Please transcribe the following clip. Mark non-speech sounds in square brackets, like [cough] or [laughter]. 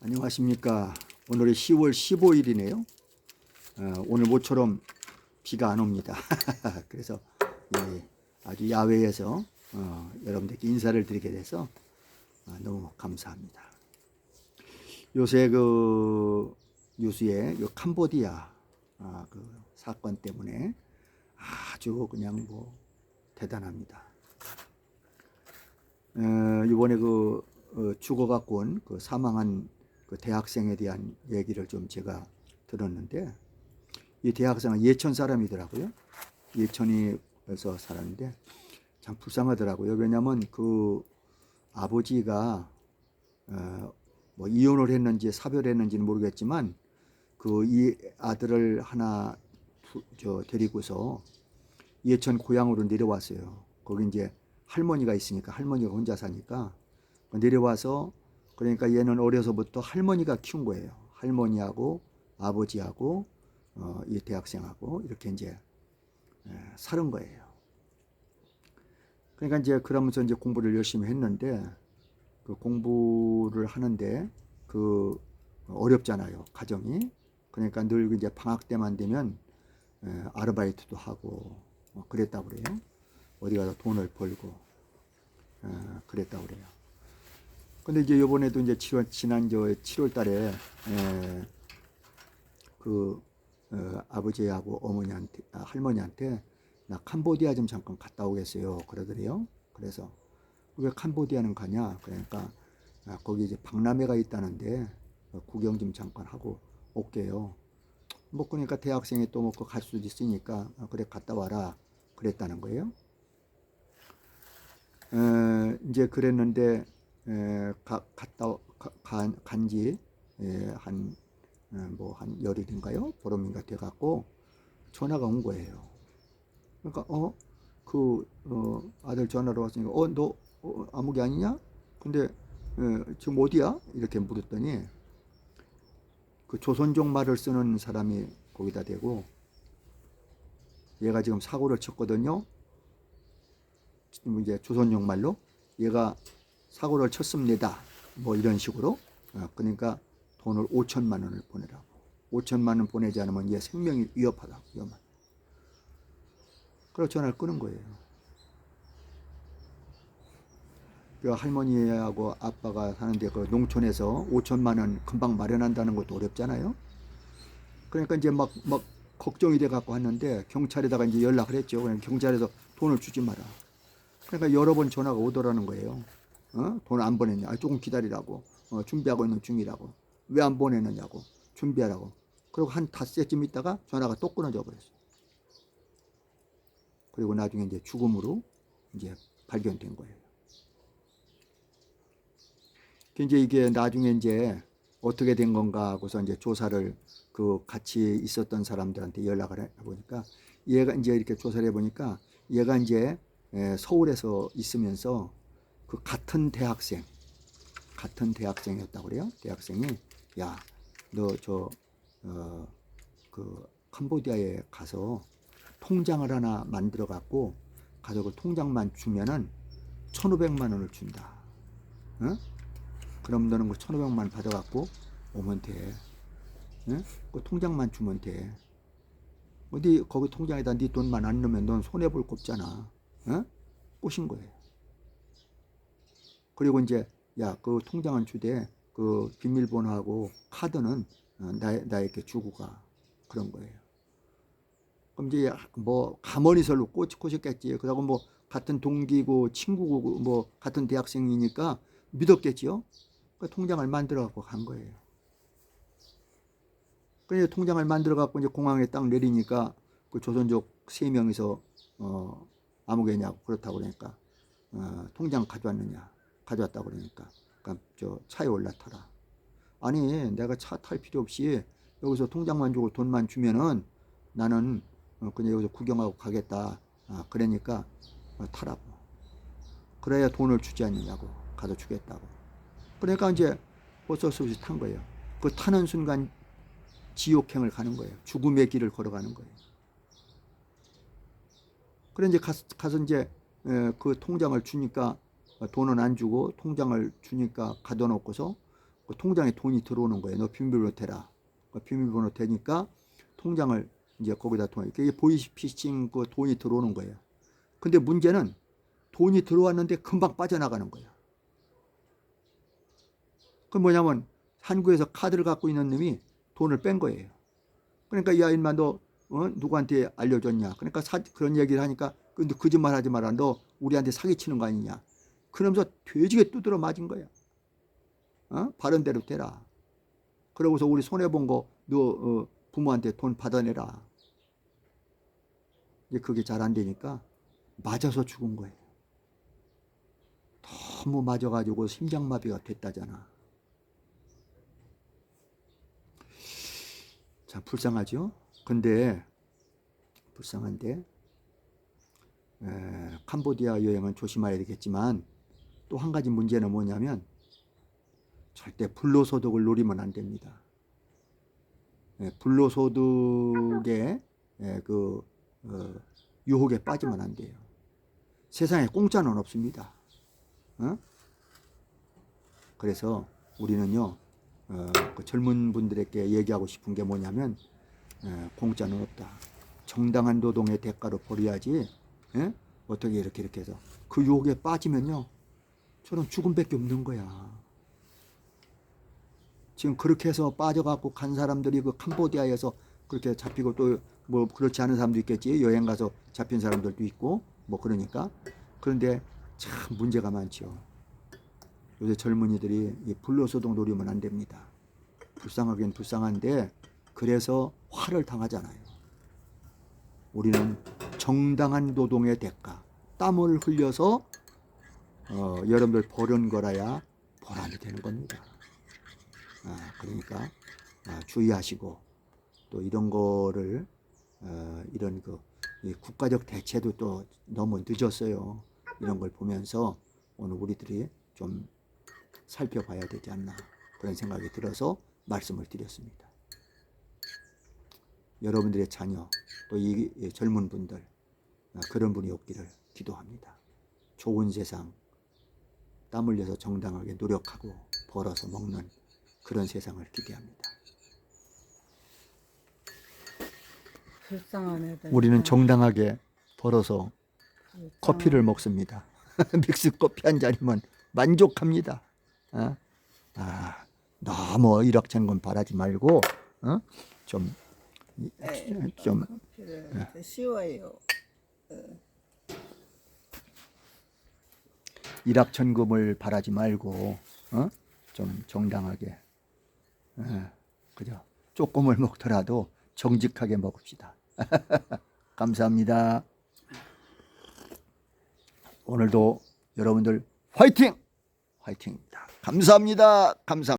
안녕하십니까. 오늘이 10월 15일이네요. 어, 오늘 모처럼 비가 안 옵니다. [laughs] 그래서 예, 아주 야외에서 어, 여러분들께 인사를 드리게 돼서 아, 너무 감사합니다. 요새 그 뉴스에 요 캄보디아 아, 그 사건 때문에 아주 그냥 뭐 대단합니다. 어, 이번에 그 어, 죽어갖고 온 그 사망한 그 대학생에 대한 얘기를 좀 제가 들었는데 이 대학생은 예천 사람이더라고요. 예천이에서 살았는데 참 불쌍하더라고요. 왜냐하면 그 아버지가 어, 뭐 이혼을 했는지 사별했는지는 모르겠지만 그 이 아들을 하나 두- 저 데리고서 예천 고향으로 내려왔어요. 거기 이제 할머니가 있으니까 할머니가 혼자 사니까 내려와서 그러니까 얘는 어려서부터 할머니가 키운 거예요. 할머니하고 아버지하고 어, 이 대학생하고 이렇게 이제 에, 살은 거예요. 그러니까 이제 그러면서 이제 공부를 열심히 했는데 그 공부를 하는데 그 어렵잖아요 가정이 그러니까 늘 이제 방학 때만 되면 에, 아르바이트도 하고 뭐 그랬다고 그래요. 어디 가서 돈을 벌고 어, 그랬다고 그래요. 근데 이제 요번에도 이제 7월 지난 저 7월 달에 에, 그 어, 아버지하고 어머니한테 아, 할머니한테 나 캄보디아 좀 잠깐 갔다 오겠어요. 그러더래요. 그래서 왜 캄보디아는 가냐? 그러니까 아, 거기 이제 박람회가 있다는데 어, 구경 좀 잠깐 하고 올게요. 뭐 그러니까 대학생이 또 먹고 갈 수도 있으니까 아, 그래 갔다 와라 그랬다는 거예요. 에, 이제 그랬는데 에, 가, 갔다 간지 에, 한뭐한 열흘인가요? 보름인가 돼 갖고 전화가 온 거예요. 그러니까 어 그 어, 아들 전화로 왔으니까 어너 어, 아무개 아니냐? 근데 에, 지금 어디야? 이렇게 물었더니 그 조선족 말을 쓰는 사람이 거기다 대고 얘가 지금 사고를 쳤거든요. 이제 조선족 말로 얘가 사고를 쳤습니다. 뭐 이런 식으로. 어, 그러니까 돈을 5천만 원을 보내라고. 5천만 원 보내지 않으면 얘 생명이 위협하다. 위험하다. 그래서 전화를 끊은 거예요. 그 할머니하고 아빠가 사는데 그 농촌에서 5천만 원 금방 마련한다는 것도 어렵잖아요. 그러니까 이제 막, 막 걱정이 돼 갖고 왔는데 경찰에다가 이제 연락을 했죠. 그냥 경찰에서 돈을 주지 마라. 그러니까 여러 번 전화가 오더라는 거예요. 어? 돈안 보냈냐? 아, 조금 기다리라고. 어, 준비하고 있는 중이라고. 왜 안 보내느냐고. 준비하라고. 그리고 한 닷새쯤 있다가 전화가 또 끊어져 버렸어요. 그리고 나중에 이제 죽음으로 이제 발견된 거예요. 그 이제 이게 나중에 이제 어떻게 된 건가 하고서 이제 조사를 그 같이 있었던 사람들한테 연락을 해 보니까 얘가 이제 이렇게 조사를 해 보니까 얘가 이제 에, 서울에서 있으면서 그 같은 대학생 같은 대학생이었다고 그래요. 대학생이 야 너 저 어 그 캄보디아에 가서 통장을 하나 만들어 갖고 그 통장만 주면은 1,500만 원을 준다. 응? 그럼 너는 그 1,500만 원 받아 갖고 오면 돼. 응? 그 통장만 주면 돼. 어디 거기 통장에다 네 돈만 안 넣으면 넌 손해 볼거 없잖아. 응? 꼬신 거예요. 그리고 이제 야 그 통장은 주되 그 비밀번호하고 카드는 어, 나 나에게 주고 가 그런 거예요. 그럼 이제 뭐 가머니설로 꼬 꼬셨겠지. 그러고 뭐 같은 동기고 친구고 뭐 같은 대학생이니까 믿었겠지요. 그 통장을 만들어 갖고 간 거예요. 그래서 통장을 만들어 갖고 이제 공항에 딱 내리니까 그 조선족 세 명이서 어 아무개냐고 그렇다고 그러니까 어, 통장 가져왔느냐 가져왔다고 그러니까 그러니까 저 차에 올라타라. 아니 내가 차 탈 필요 없이 여기서 통장만 주고 돈만 주면은 나는 어, 그냥 여기서 구경하고 가겠다. 아, 그러니까 어, 타라고. 그래야 돈을 주지 않느냐고 가서 주겠다고. 그러니까 이제 어쩔 수 없이 탄 거예요. 그 타는 순간 지옥행을 가는 거예요. 죽음의 길을 걸어가는 거예요. 그래 이제 가서, 가서 이제 에, 그 통장을 주니까 돈은 안 주고 통장을 주니까 가둬놓고서 그 통장에 돈이 들어오는 거예요. 너 비밀번호 대라. 그 비밀번호 대니까 통장을 이제 거기다 돈 이게 보이스피싱 그 돈이 들어오는 거예요. 근데 문제는 돈이 들어왔는데 금방 빠져나가는 거예요. 그 뭐냐면 한국에서 카드를 갖고 있는 놈이 돈을 뺀 거예요. 그러니까 야 인마 너 어? 누구한테 알려줬냐? 그러니까 사, 그런 얘기를 하니까 근데 거짓말 하지 마라. 너 우리한테 사기치는 거 아니냐? 그러면서 돼지게 두드러 맞은 거야. 어? 바른 대로 되라. 그러고서 우리 손해 본 거 너 어, 부모한테 돈 받아내라. 이제 그게 잘 안 되니까 맞아서 죽은 거예요. 너무 맞아가지고 심장마비가 됐다잖아. 자, 불쌍하죠? 근데, 불쌍한데, 에, 캄보디아 여행은 조심해야 되겠지만, 또 한 가지 문제는 뭐냐면, 절대 불로소득을 노리면 안 됩니다. 예, 불로소득의 예, 그 어, 유혹에 빠지면 안 돼요. 세상에 공짜는 없습니다. 어? 그래서 우리는요 어, 그 젊은 분들에게 얘기하고 싶은 게 뭐냐면 에, 공짜는 없다. 정당한 노동의 대가로 버려야지. 예? 어떻게 이렇게 이렇게 해서 그 유혹에 빠지면요 저는 죽음밖에 없는 거야. 지금 그렇게 해서 빠져갖고 간 사람들이 그 캄보디아에서 그렇게 잡히고 또 뭐 그렇지 않은 사람도 있겠지 여행 가서 잡힌 사람들도 있고 뭐 그러니까 그런데 참 문제가 많죠. 요새 젊은이들이 이 불로소득 노리면 안 됩니다. 불쌍하긴 불쌍한데 그래서 화를 당하잖아요. 우리는 정당한 노동의 대가, 땀을 흘려서 어, 여러분들 버는 거라야 보람이 되는 겁니다. 아, 그러니까 아, 주의하시고 또 이런 거를 어, 이런 그이 국가적 대체도 또 너무 늦었어요. 이런 걸 보면서 오늘 우리들이 좀 살펴봐야 되지 않나 그런 생각이 들어서 말씀을 드렸습니다. 여러분들의 자녀 또 이 젊은 분들 아, 그런 분이 없기를 기도합니다. 좋은 세상 땀 흘려서 정당하게 노력하고 벌어서 먹는 그런 세상을 기대합니다. 불쌍한 애들. 우리는 정당하게 벌어서 불쌍한 커피를 먹습니다. [laughs] 믹스 커피 한 잔이면 만족합니다. 어? 아, 너무 일확천금 바라지 말고 어? 좀, 이- 에이, 좀 커피를 쉬워요. 일확천금을 바라지 말고 어? 좀 정당하게 어, 그죠? 조금을 먹더라도 정직하게 먹읍시다. [laughs] 감사합니다. 오늘도 여러분들 화이팅! 화이팅입니다. 감사합니다. 감사.